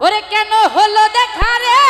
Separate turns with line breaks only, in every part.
ওরে কেন হলো দেখা রে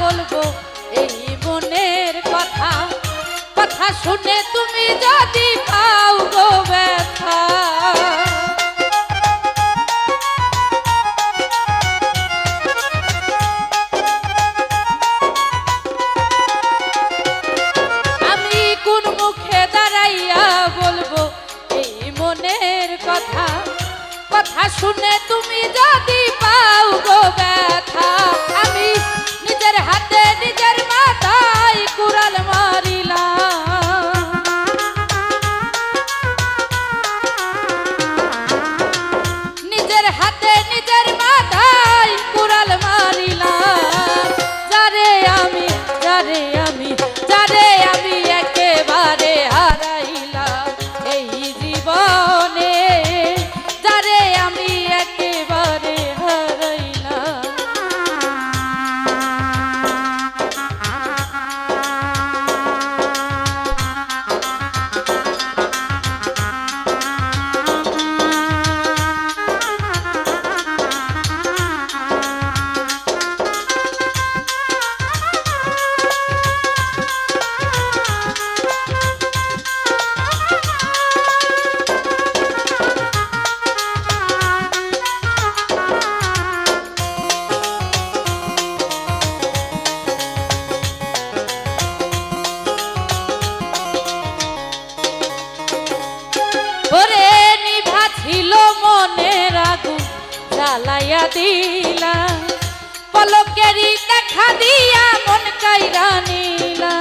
বলব, এই মনের কথা। কথা শুনে তুমি যদি পাও গো ব্যথা। আমি কোন মুখে দাঁড়াইয়া বলব, এই মনের কথা। কথা শুনে তুমি যদি পাও গো ব্যথা, আমি জ্বালাইয়া দিলা পলকেরি দেখা দিয়া মন কাইরা নিলা।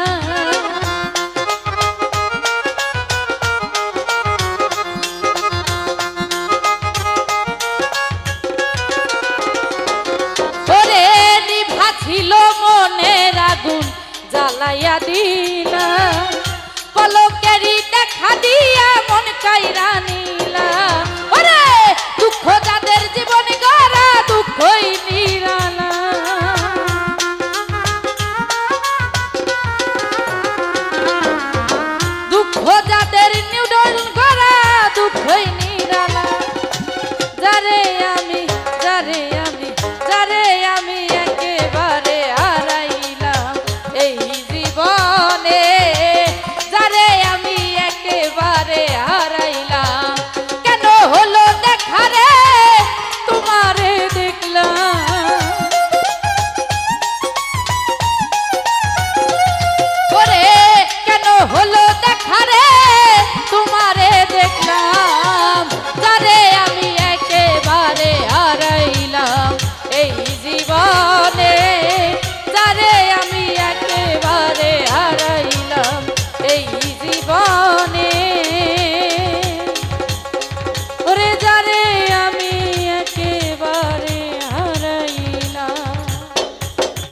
ছিল মনের আগুন, জ্বালাইয়া দিলা। পলকেরি দেখা দিয়া মন কাইরা